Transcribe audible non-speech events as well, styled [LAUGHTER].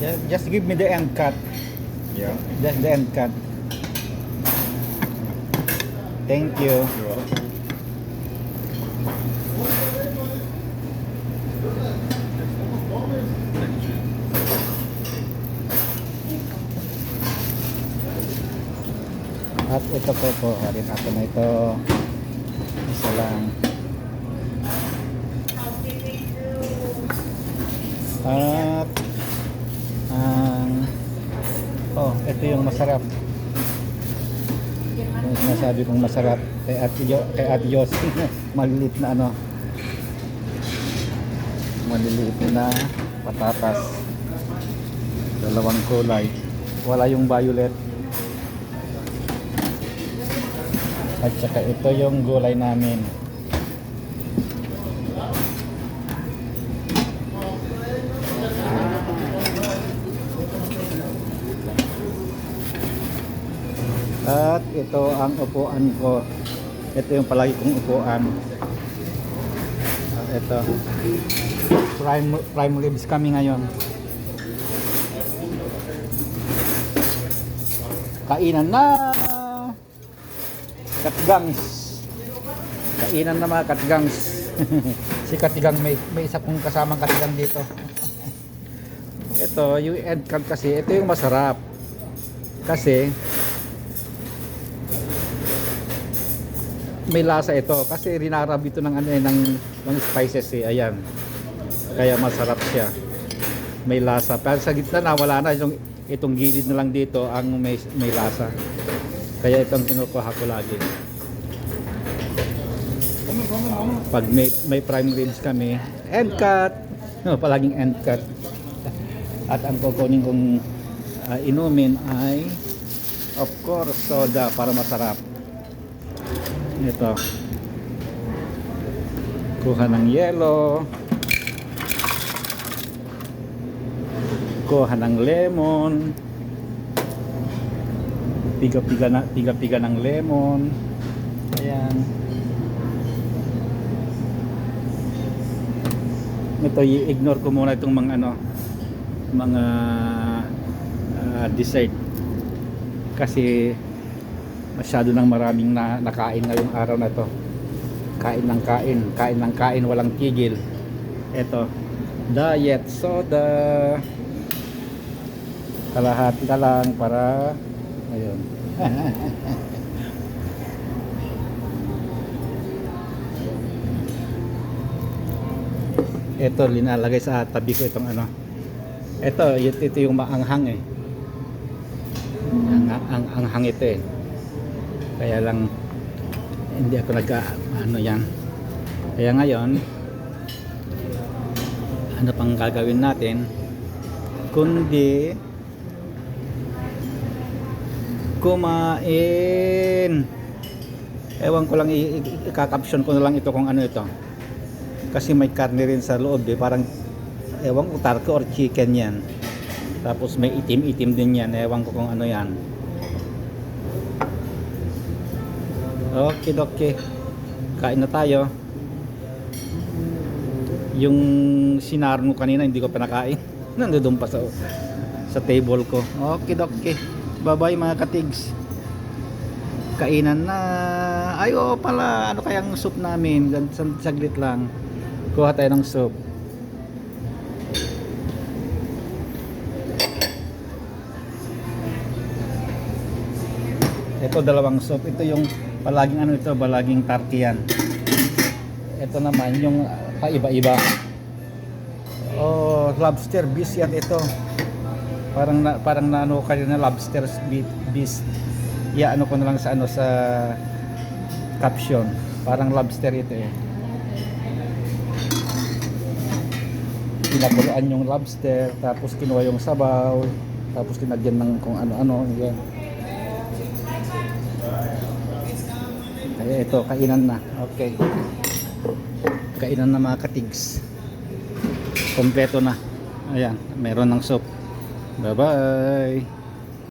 Just, just give me the end cut. Yeah. Just the end cut. Thank you. You're welcome. At ito po po, harin ako na ito. Isa lang. At ito yung masarap. Yung sinasabi kong masarap kay Ate, jo, kay Ate Josie, [LAUGHS] maliliit na ano. Maliliit na patatas. Dalawang kulay. Wala yung violet. At saka ito yung gulay namin. At ito ang upuan ko. Ito yung palagi kong upuan. At ito. Prime, prime ribs kami ngayon. Kainan na! Katgangs. Kainan na mga katgangs. [LAUGHS] si Katigang may, may isa kong kasamang Katigang dito. [LAUGHS] ito, yung end kasi, ito yung masarap. Kasi, may lasa ito. Kasi rinarab ito ng, ano, eh, ng, ng spices eh. Ayan. Kaya masarap siya. May lasa. Pero sa gitna na, wala na. Itong, itong gilid na lang dito ang may, may lasa. Kaya itong kinukuha ko lagi. Pag may, may prime ribs kami, end cut. No, palaging end cut. At ang kukunin kong ah, inumin ay of course soda para masarap. Ito. Kuha ng yelo. Kuha ng lemon piga-piga na piga-piga ng lemon. Ayan. Ito i-ignore ko muna itong mga ano mga ah, dessert kasi masyado nang maraming na, nakain ngayong araw na to. Kain ng kain kain ng kain walang tigil. Eto diet soda. Kalahati na lang para ayun. Ito linalagay sa tabi ko itong ano. Ito ito, ito yung maanghang eh. Ang, ang anghang ito eh kaya lang hindi ako nag ano yan. Kaya ngayon ano pang gagawin natin kundi kumain. Ewan ko lang ikakaption ko na lang ito kung ano ito. Kasi may karne rin sa loob eh. Parang ewan ko tarko or chicken yan. Tapos may itim-itim din yan. Ewan ko kung ano yan okay okay. Kain na tayo. Yung sinarno kanina hindi ko pa nakain. [LAUGHS] Nandoon pa sa sa table ko. Okay okay. Bye bye mga katigs. Kainan na. Ay oo pala. Ano kayang soup namin? Saglit lang. Kuha tayo ng soup ito dalawang soup. Ito yung palaging ano ito palaging tarkiyan ito naman yung paiba-iba. Oh lobster beast yan ito. Parang na, parang naano kayo na lobster beast ya ano ko na lang sa ano sa caption. Parang lobster ito eh. Pinakuluan yung lobster tapos kinuha yung sabaw tapos kinagyan ng kung ano-ano yan kaya ito kainan na. Okay. Kainan na mga katigs. Kompleto na. Ayan meron ng soup bye bye